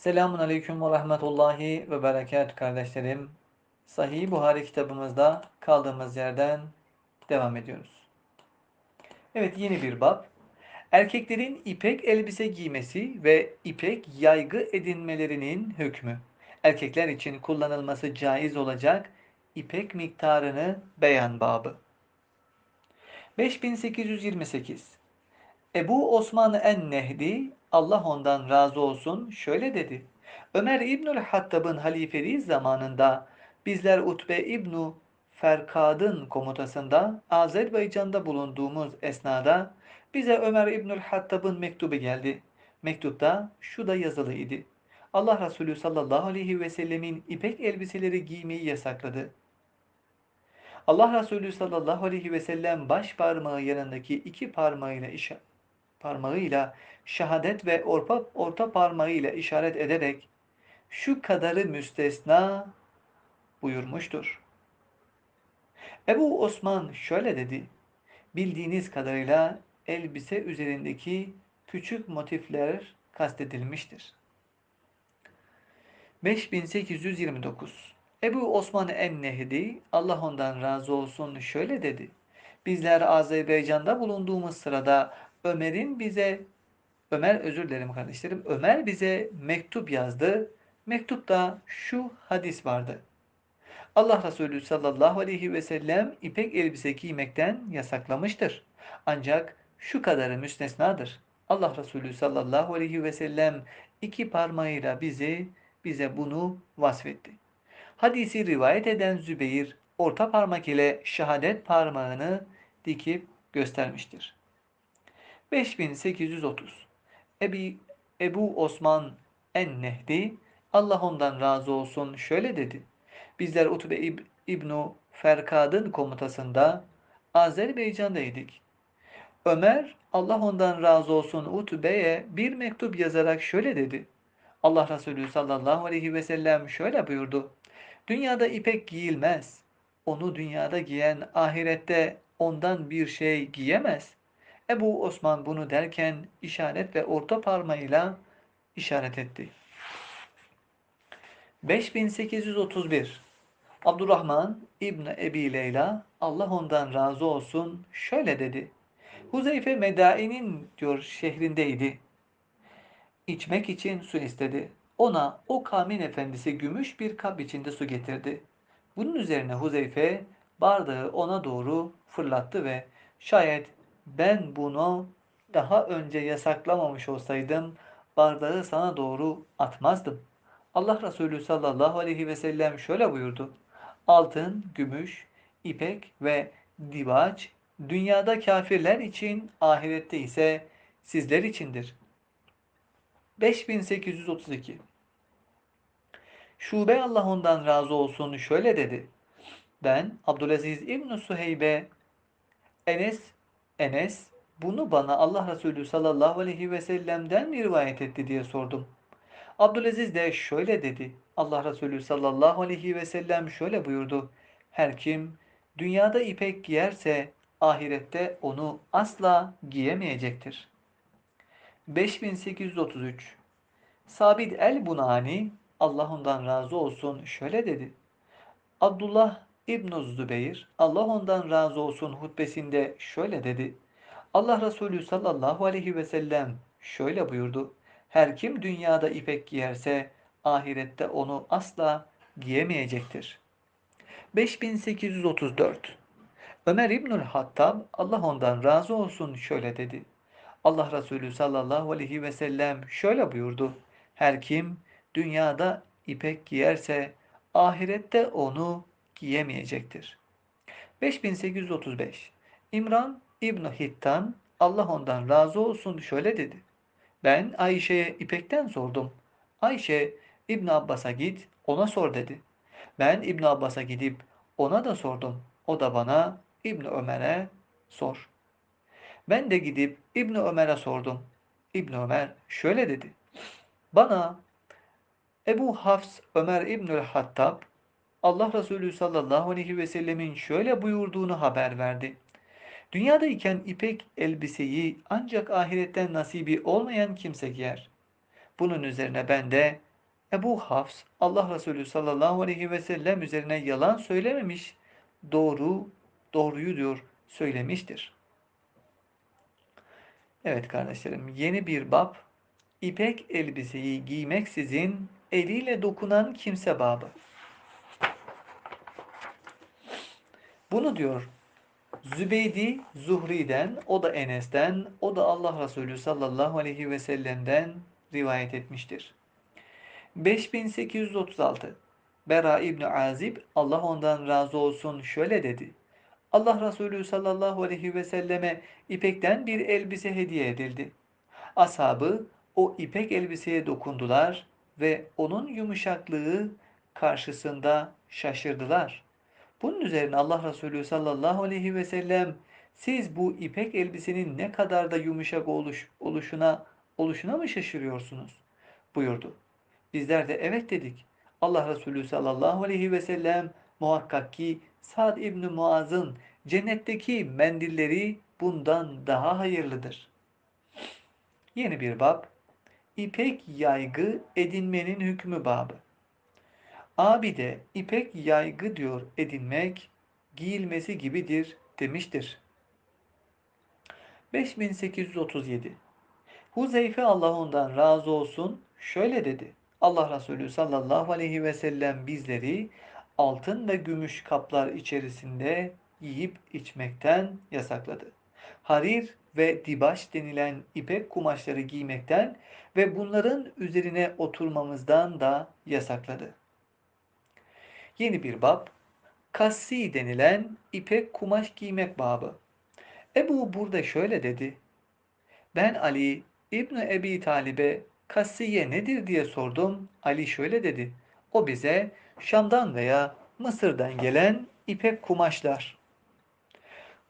Selamun Aleyküm ve Rahmetullahi ve Berekat kardeşlerim. Sahih Buhari kitabımızda kaldığımız yerden devam ediyoruz. Evet yeni bir bab. Erkeklerin ipek elbise giymesi ve ipek yaygı edinmelerinin hükmü. Erkekler için kullanılması caiz olacak ipek miktarını beyan babı. 5828 Ebu Osman en-Nehdi Allah ondan razı olsun şöyle dedi. Ömer İbnül Hattab'ın halifeliği zamanında bizler Utbe İbnu Ferkad'ın komutasında Azerbaycan'da bulunduğumuz esnada bize Ömer İbnül Hattab'ın mektubu geldi. Mektupta şu da yazılı idi. Allah Resulü sallallahu aleyhi ve sellemin ipek elbiseleri giymeyi yasakladı. Allah Resulü sallallahu aleyhi ve sellem baş parmağı yanındaki iki parmağıyla işaret parmağıyla şehadet ve orta, orta parmağıyla işaret ederek şu kadarı müstesna buyurmuştur. Ebu Osman şöyle dedi. Bildiğiniz kadarıyla elbise üzerindeki küçük motifler kastedilmiştir. 5829 Ebu Osman en-Nehdi Allah ondan razı olsun şöyle dedi. Bizler Azerbaycan'da bulunduğumuz sırada Ömer'in bize Ömer özür dilerim kardeşlerim. Ömer bize mektup yazdı. Mektupta şu hadis vardı. Allah Resulü sallallahu aleyhi ve sellem ipek elbise giymekten yasaklamıştır. Ancak şu kadarı müstesnadır. Allah Resulü sallallahu aleyhi ve sellem iki parmağıyla bizi bize bunu vasfetti. Hadisi rivayet eden Zübeyir orta parmak ile şehadet parmağını dikip göstermiştir. 5830 Ebi, Ebu Osman en-Nehdi Allah ondan razı olsun şöyle dedi. Bizler Utbe İb İbnu Ferkad'ın komutasında Azerbaycan'daydık. Ömer Allah ondan razı olsun Utbe'ye bir mektup yazarak şöyle dedi. Allah Resulü sallallahu aleyhi ve sellem şöyle buyurdu. Dünyada ipek giyilmez. Onu dünyada giyen ahirette ondan bir şey giyemez. Ebu Osman bunu derken işaret ve orta parmağıyla işaret etti. 5831 Abdurrahman İbni Ebi Leyla Allah ondan razı olsun şöyle dedi. Huzeyfe Medai'nin diyor şehrindeydi. İçmek için su istedi. Ona o kavmin efendisi gümüş bir kap içinde su getirdi. Bunun üzerine Huzeyfe bardağı ona doğru fırlattı ve şayet ben bunu daha önce yasaklamamış olsaydım bardağı sana doğru atmazdım. Allah Resulü sallallahu aleyhi ve sellem şöyle buyurdu. Altın, gümüş, ipek ve dibaç dünyada kafirler için, ahirette ise sizler içindir. 5832 Şube Allah ondan razı olsun şöyle dedi. Ben Abdülaziz İbn Suheybe Enes Enes bunu bana Allah Resulü sallallahu aleyhi ve sellem'den mi rivayet etti diye sordum. Abdülaziz de şöyle dedi. Allah Resulü sallallahu aleyhi ve sellem şöyle buyurdu. Her kim dünyada ipek giyerse ahirette onu asla giyemeyecektir. 5833 Sabit el-Bunani Allah ondan razı olsun şöyle dedi. Abdullah İbn Zübeyir Allah ondan razı olsun hutbesinde şöyle dedi. Allah Resulü sallallahu aleyhi ve sellem şöyle buyurdu. Her kim dünyada ipek giyerse ahirette onu asla giyemeyecektir. 5834 Ömer İbnül Hattab Allah ondan razı olsun şöyle dedi. Allah Resulü sallallahu aleyhi ve sellem şöyle buyurdu. Her kim dünyada ipek giyerse ahirette onu giyemeyecektir. 5835 İmran İbn Hittan Allah ondan razı olsun şöyle dedi. Ben Ayşe'ye ipekten sordum. Ayşe İbn Abbas'a git ona sor dedi. Ben İbn Abbas'a gidip ona da sordum. O da bana İbn Ömer'e sor. Ben de gidip İbn Ömer'e sordum. İbn Ömer şöyle dedi. Bana Ebu Hafs Ömer İbnül Hattab Allah Resulü sallallahu aleyhi ve sellemin şöyle buyurduğunu haber verdi. Dünyada iken ipek elbiseyi ancak ahiretten nasibi olmayan kimse giyer. Bunun üzerine ben de Ebu Hafs Allah Resulü sallallahu aleyhi ve sellem üzerine yalan söylememiş, doğru, doğruyu diyor söylemiştir. Evet kardeşlerim yeni bir bab İpek elbiseyi giymeksizin eliyle dokunan kimse babı. Bunu diyor Zübeydi Zuhri'den, o da Enes'ten, o da Allah Resulü sallallahu aleyhi ve sellem'den rivayet etmiştir. 5836 Bera İbni Azib, Allah ondan razı olsun şöyle dedi. Allah Resulü sallallahu aleyhi ve selleme ipekten bir elbise hediye edildi. Ashabı o ipek elbiseye dokundular ve onun yumuşaklığı karşısında şaşırdılar. Bunun üzerine Allah Resulü sallallahu aleyhi ve sellem siz bu ipek elbisenin ne kadar da yumuşak oluş, oluşuna oluşuna mı şaşırıyorsunuz? buyurdu. Bizler de evet dedik. Allah Resulü sallallahu aleyhi ve sellem muhakkak ki Sa'd İbni Muaz'ın cennetteki mendilleri bundan daha hayırlıdır. Yeni bir bab. İpek yaygı edinmenin hükmü babı. Abi de ipek yaygı diyor edinmek giyilmesi gibidir demiştir. 5837 Huzeyfe Allah ondan razı olsun şöyle dedi. Allah Resulü sallallahu aleyhi ve sellem bizleri altın ve gümüş kaplar içerisinde yiyip içmekten yasakladı. Harir ve dibaş denilen ipek kumaşları giymekten ve bunların üzerine oturmamızdan da yasakladı. Yeni bir bab, kassi denilen ipek kumaş giymek babı. Ebu burada şöyle dedi. Ben Ali İbni Ebi Talib'e kassiye nedir diye sordum. Ali şöyle dedi. O bize Şam'dan veya Mısır'dan gelen ipek kumaşlar.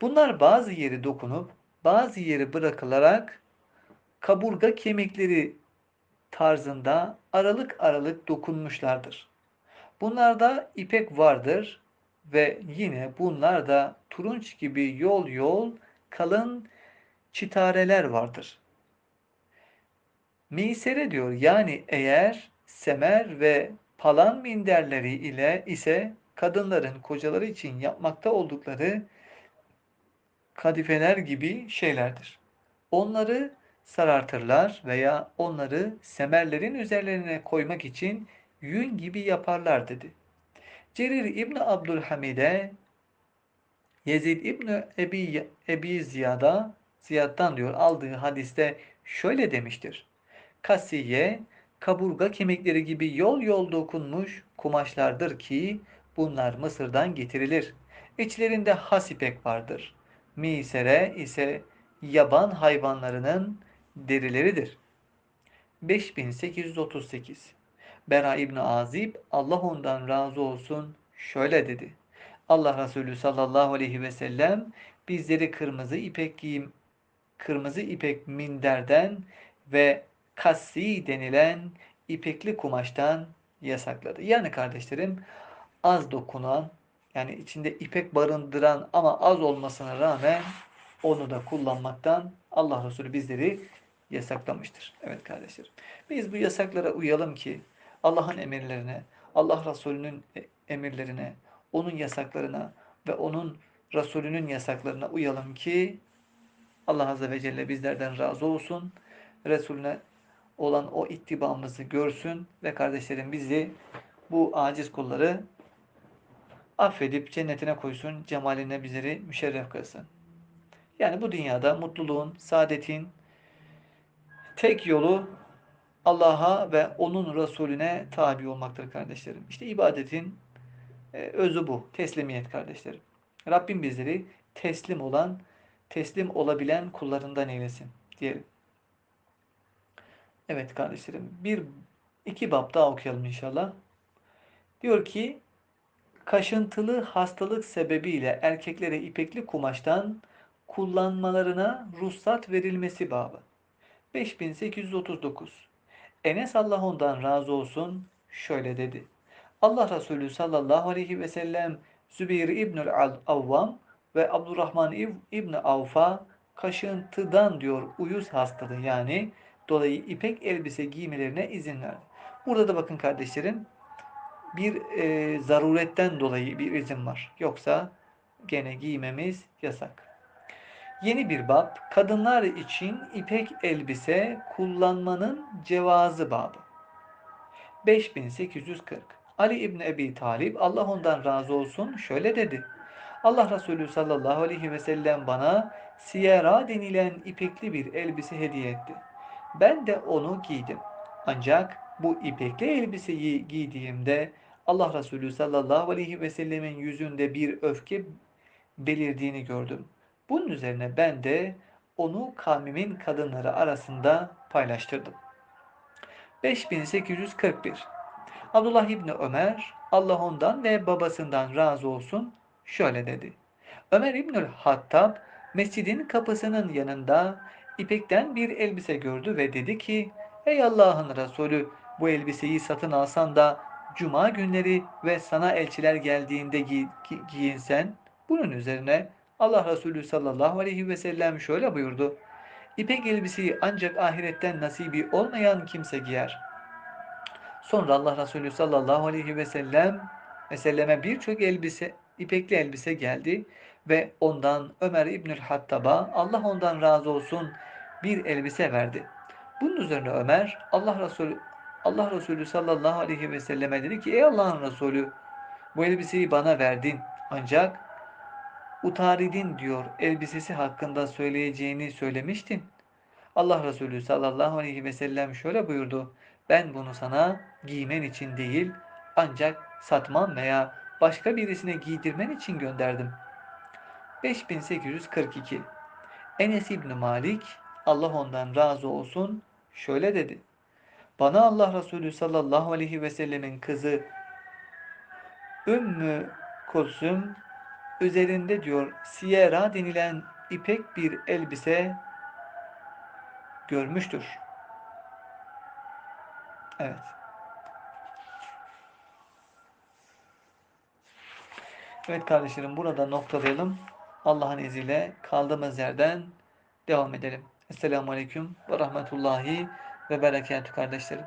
Bunlar bazı yeri dokunup bazı yeri bırakılarak kaburga kemikleri tarzında aralık aralık dokunmuşlardır. Bunlarda ipek vardır ve yine bunlarda turunç gibi yol yol kalın çitareler vardır. Misere diyor yani eğer semer ve palan minderleri ile ise kadınların kocaları için yapmakta oldukları kadifeler gibi şeylerdir. Onları sarartırlar veya onları semerlerin üzerlerine koymak için yün gibi yaparlar dedi. Cerir İbni Abdülhamid'e Yezid İbni Ebi, Ebi Ziyad'a Ziyad'dan diyor aldığı hadiste şöyle demiştir. Kasiye kaburga kemikleri gibi yol yol dokunmuş kumaşlardır ki bunlar Mısır'dan getirilir. İçlerinde has ipek vardır. Misere ise yaban hayvanlarının derileridir. 5838 Bera İbni Azib Allah ondan razı olsun şöyle dedi. Allah Resulü sallallahu aleyhi ve sellem bizleri kırmızı ipek giyim kırmızı ipek minderden ve kassi denilen ipekli kumaştan yasakladı. Yani kardeşlerim az dokunan yani içinde ipek barındıran ama az olmasına rağmen onu da kullanmaktan Allah Resulü bizleri yasaklamıştır. Evet kardeşlerim. Biz bu yasaklara uyalım ki Allah'ın emirlerine, Allah Resulü'nün emirlerine, onun yasaklarına ve onun Resulünün yasaklarına uyalım ki Allah Azze ve Celle bizlerden razı olsun. Resulüne olan o ittibamızı görsün ve kardeşlerim bizi bu aciz kulları affedip cennetine koysun, cemaline bizleri müşerref kılsın. Yani bu dünyada mutluluğun, saadetin tek yolu Allah'a ve onun Resulüne tabi olmaktır kardeşlerim. İşte ibadetin e, özü bu. Teslimiyet kardeşlerim. Rabbim bizleri teslim olan, teslim olabilen kullarından eylesin diyelim. Evet kardeşlerim. Bir, iki bab daha okuyalım inşallah. Diyor ki kaşıntılı hastalık sebebiyle erkeklere ipekli kumaştan kullanmalarına ruhsat verilmesi babı. 5839 Enes Allah ondan razı olsun şöyle dedi. Allah Resulü sallallahu aleyhi ve sellem Zübeyir İbnül Avvam ve Abdurrahman İbni Avf'a kaşıntıdan diyor uyuz hastalığı yani dolayı ipek elbise giymelerine izin verdi. Burada da bakın kardeşlerim bir e, zaruretten dolayı bir izin var. Yoksa gene giymemiz yasak. Yeni bir bab, kadınlar için ipek elbise kullanmanın cevazı babı. 5840 Ali İbni Ebi Talib, Allah ondan razı olsun, şöyle dedi. Allah Resulü sallallahu aleyhi ve sellem bana siyera denilen ipekli bir elbise hediye etti. Ben de onu giydim. Ancak bu ipekli elbiseyi giydiğimde Allah Resulü sallallahu aleyhi ve sellemin yüzünde bir öfke belirdiğini gördüm. Bunun üzerine ben de onu kavmimin kadınları arasında paylaştırdım. 5841 Abdullah İbni Ömer, Allah ondan ve babasından razı olsun, şöyle dedi. Ömer İbnül Hattab, mescidin kapısının yanında ipekten bir elbise gördü ve dedi ki, Ey Allah'ın Resulü, bu elbiseyi satın alsan da cuma günleri ve sana elçiler geldiğinde giy giyinsen, bunun üzerine Allah Resulü sallallahu aleyhi ve sellem şöyle buyurdu. İpek elbiseyi ancak ahiretten nasibi olmayan kimse giyer. Sonra Allah Resulü sallallahu aleyhi ve sellem ve selleme birçok elbise, ipekli elbise geldi ve ondan Ömer İbnül Hattab'a Allah ondan razı olsun bir elbise verdi. Bunun üzerine Ömer Allah Resulü Allah Resulü sallallahu aleyhi ve selleme dedi ki ey Allah'ın Resulü bu elbiseyi bana verdin ancak Utaridin diyor elbisesi hakkında söyleyeceğini söylemiştin. Allah Resulü sallallahu aleyhi ve sellem şöyle buyurdu. Ben bunu sana giymen için değil ancak satman veya başka birisine giydirmen için gönderdim. 5842 Enes İbni Malik Allah ondan razı olsun şöyle dedi. Bana Allah Resulü sallallahu aleyhi ve sellemin kızı Ümmü Kulsüm üzerinde diyor siyera denilen ipek bir elbise görmüştür. Evet. Evet kardeşlerim burada noktalayalım. Allah'ın izniyle kaldığımız yerden devam edelim. Esselamu Aleyküm ve Rahmetullahi ve Berekatü kardeşlerim.